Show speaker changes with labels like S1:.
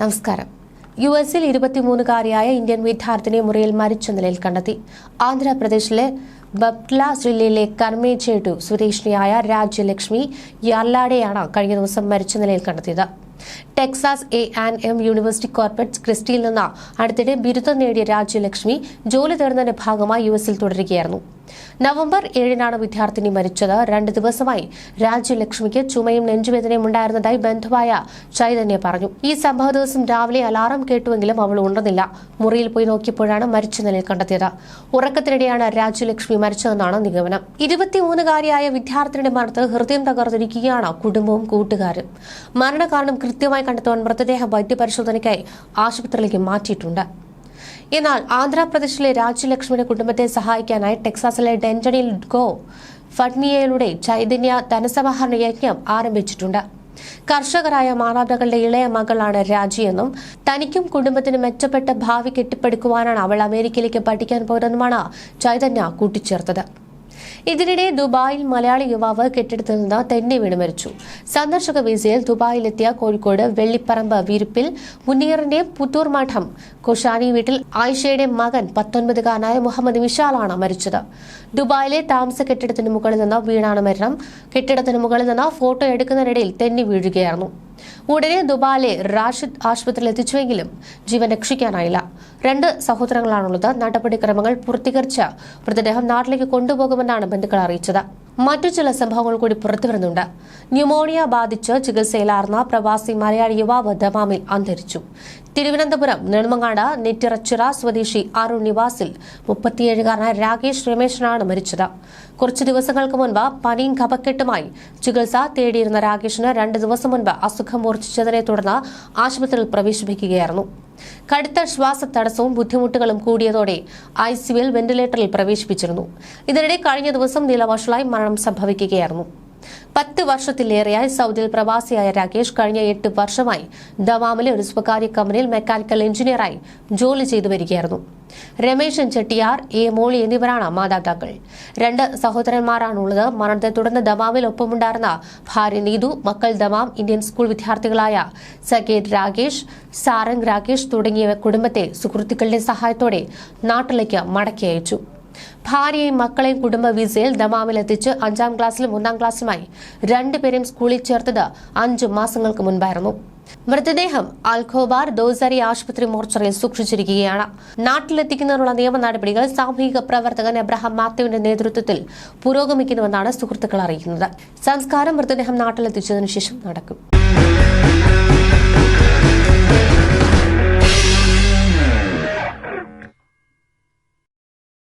S1: നമസ്കാരം. യു എസിൽ ഇരുപത്തിമൂന്നുകാരിയായ ഇന്ത്യൻ വിദ്യാർത്ഥിനി മുറിയിൽ മരിച്ച നിലയിൽ കണ്ടെത്തി. ആന്ധ്രാപ്രദേശിലെ ബപ്ല ജില്ലയിലെ കർമ്മേചേട്ടു സ്വദേശിനിയായ രാജ്യലക്ഷ്മി യാർലാഡെയാണ് കഴിഞ്ഞ ദിവസം മരിച്ച നിലയിൽ കണ്ടെത്തിയത്. Texas A and M university Corpus ക്രിസ്റ്റിയിൽ നിന്ന് അടുത്തിടെ ബിരുദം നേടിയ രാജ്യലക്ഷ്മി ജോലി തേടുന്നതിന്റെ ഭാഗമായി യു എസിൽ തുടരുകയായിരുന്നു. നവംബർ ഏഴിനാണ് വിദ്യാർത്ഥിനി മരിച്ചത്. രണ്ട് ദിവസമായി രാജ്യലക്ഷ്മിക്ക് ചുമയും നെഞ്ചുവേദനയും ഉണ്ടായിരുന്നതായി ബന്ധുവായ ചൈതന്യ പറഞ്ഞു. ഈ സംഭവ ദിവസം രാവിലെ അലാറം കേട്ടുവെങ്കിലും അവൾ ഉണർന്നില്ല. മുറിയിൽ പോയി നോക്കിയപ്പോഴാണ് മരിച്ച നിലയിൽ കണ്ടെത്തിയത്. ഉറക്കത്തിനിടെയാണ് രാജ്യലക്ഷ്മി മരിച്ചതെന്നാണ് നിഗമനം. ഇരുപത്തിമൂന്നുകാരിയായ വിദ്യാർത്ഥിനിയുടെ മരണത്തിൽ ഹൃദയം തകർന്നിരിക്കുകയാണ് കുടുംബവും കൂട്ടുകാരും. മരണകാരണം കൃത്യമായി കണ്ടെത്തുവാൻ മൃതദേഹ വൈദ്യപരിശോധനയ്ക്കായി ആശുപത്രിയിലേക്ക് മാറ്റിയിട്ടുണ്ട്. എന്നാൽ ആന്ധ്രാപ്രദേശിലെ രാജ്യലക്ഷ്മിയുടെ കുടുംബത്തെ സഹായിക്കാനായി ടെക്സാസിലെ ഡെൻജണിൽ ഗോ ഫഡ്നിയയിലൂടെ ചൈതന്യ ധനസമാഹരണ യജ്ഞം ആരംഭിച്ചിട്ടുണ്ട്. കർഷകരായ മാതാപിതാക്കളുടെ ഇളയ മകളാണ് രാജിയെന്നും തനിക്കും കുടുംബത്തിനും മെച്ചപ്പെട്ട ഭാവി കെട്ടിപ്പടുക്കുവാനാണ് അവൾ അമേരിക്കയിലേക്ക് പഠിക്കാൻ പോയതെന്നുമാണ് ചൈതന്യ കൂട്ടിച്ചേർത്തത്. ഇതിനിടെ ദുബായിൽ മലയാളി യുവാവ് കെട്ടിടത്തിൽ നിന്ന് തെന്നി വീണ് മരിച്ചു. സന്ദർശക വിസയിൽ ദുബായിലെത്തിയ കോഴിക്കോട് വെള്ളിപ്പറമ്പ് വീരുപ്പിൽ മുനീറിന്റെ പുത്തൂർ മഠം കുഷാനി വീട്ടിൽ ആയിഷയുടെ മകൻ പത്തൊൻപതുകാരനായ മുഹമ്മദ് വിശാലാണ് മരിച്ചത്. ദുബായിലെ താമസ കെട്ടിടത്തിന് മുകളിൽ നിന്ന് വീണാണ് മരണം. കെട്ടിടത്തിന് മുകളിൽ നിന്ന് ഫോട്ടോ എടുക്കുന്നതിനിടയിൽ തെന്നി വീഴുകയായിരുന്നു. ഉടനെ ദുബായിലെ റാഷിദ് ആശുപത്രിയിൽ എത്തിച്ചുവെങ്കിലും ജീവൻ രക്ഷിക്കാനായില്ല. രണ്ട് സഹോദരങ്ങളാണുള്ളത്. നടപടിക്രമങ്ങൾ പൂർത്തീകരിച്ച് മൃതദേഹം നാട്ടിലേക്ക് കൊണ്ടുപോകുമെന്നാണ് ബന്ധുക്കൾ അറിയിച്ചത്. മറ്റു ചില സംഭവങ്ങൾ കൂടി പുറത്തുവരുന്നുണ്ട് ന്യൂമോണിയ ബാധിച്ച് ചികിത്സയിലാർന്ന പ്രവാസി മലയാളി യുവാവ് ദമാമിൽ അന്തരിച്ചു. തിരുവനന്തപുരം നെടുമങ്ങാട് നെറ്റിറച്ചിറ സ്വദേശി അരുൺ നിവാസിൽ മുപ്പത്തിയേഴുകാരനായ രാകേഷ് രമേശനാണ് മരിച്ചത്. കുറച്ചു ദിവസങ്ങൾക്ക് മുൻപ് പനിയും കപക്കെട്ടുമായി ചികിത്സ തേടിയിരുന്ന രാകേഷിന് രണ്ട് ദിവസം മുൻപ് അസുഖം മൂർച്ഛിച്ചതിനെ തുടർന്ന് ആശുപത്രിയിൽ പ്രവേശിപ്പിക്കുകയായിരുന്നു. കടുത്ത ശ്വാസ തടസ്സവും ബുദ്ധിമുട്ടുകളും കൂടിയതോടെ ഐസിയുവിൽ വെന്റിലേറ്ററിൽ പ്രവേശിപ്പിച്ചിരുന്നു. ഇതിനിടെ കഴിഞ്ഞ ദിവസം നിലവഷളായി മരണം സംഭവിക്കുകയായിരുന്നു. പത്ത് വർഷത്തിലേറെയായി സൗദിയിൽ പ്രവാസിയായ രാകേഷ് കഴിഞ്ഞ എട്ട് വർഷമായി ദവാമിലെ ഒരു സ്വകാര്യ കമ്പനിയിൽ മെക്കാനിക്കൽ എഞ്ചിനീയറായി ജോലി ചെയ്തു വരികയായിരുന്നു. രമേശൻ ചെട്ടിയാർ എ മോളി എന്നിവരാണ് മാതാപിതാക്കൾ. രണ്ട് സഹോദരന്മാരാണുള്ളത്. മരണത്തെ തുടർന്ന് ദമാമിൽ ഒപ്പമുണ്ടായിരുന്ന ഭാര്യ നീതു മക്കൾ ദമാം ഇന്ത്യൻ സ്കൂൾ വിദ്യാർത്ഥികളായ സകേത് രാകേഷ് സാരംഗ് രാകേഷ് തുടങ്ങിയ കുടുംബത്തെ സുഹൃത്തുക്കളുടെ സഹായത്തോടെ നാട്ടിലേക്ക് മടക്കി അയച്ചു. ഭാര്യയും മക്കളെയും കുടുംബ വിസയിൽ ദമാമിലെത്തിച്ച് അഞ്ചാം ക്ലാസ്സിലും ഒന്നാം ക്ലാസ്സിലുമായി രണ്ടുപേരെയും സ്കൂളിൽ ചേർത്തത് അഞ്ചു മാസങ്ങൾക്ക് മുൻപായിരുന്നു. മൃതദേഹം അൽഖോബാർ ദോസരി ആശുപത്രി മോർച്ചറിയിൽ സൂക്ഷിച്ചിരിക്കുകയാണ്. നാട്ടിലെത്തിക്കുന്നതിനുള്ള നിയമ നടപടികൾ സാമൂഹിക പ്രവർത്തകൻ എബ്രഹാം മാത്യുവിന്റെ നേതൃത്വത്തിൽ പുരോഗമിക്കുന്നുവെന്നാണ് സുഹൃത്തുക്കൾ അറിയിക്കുന്നത്. സംസ്കാരം മൃതദേഹം നാട്ടിലെത്തിച്ചതിനു ശേഷം നടക്കും.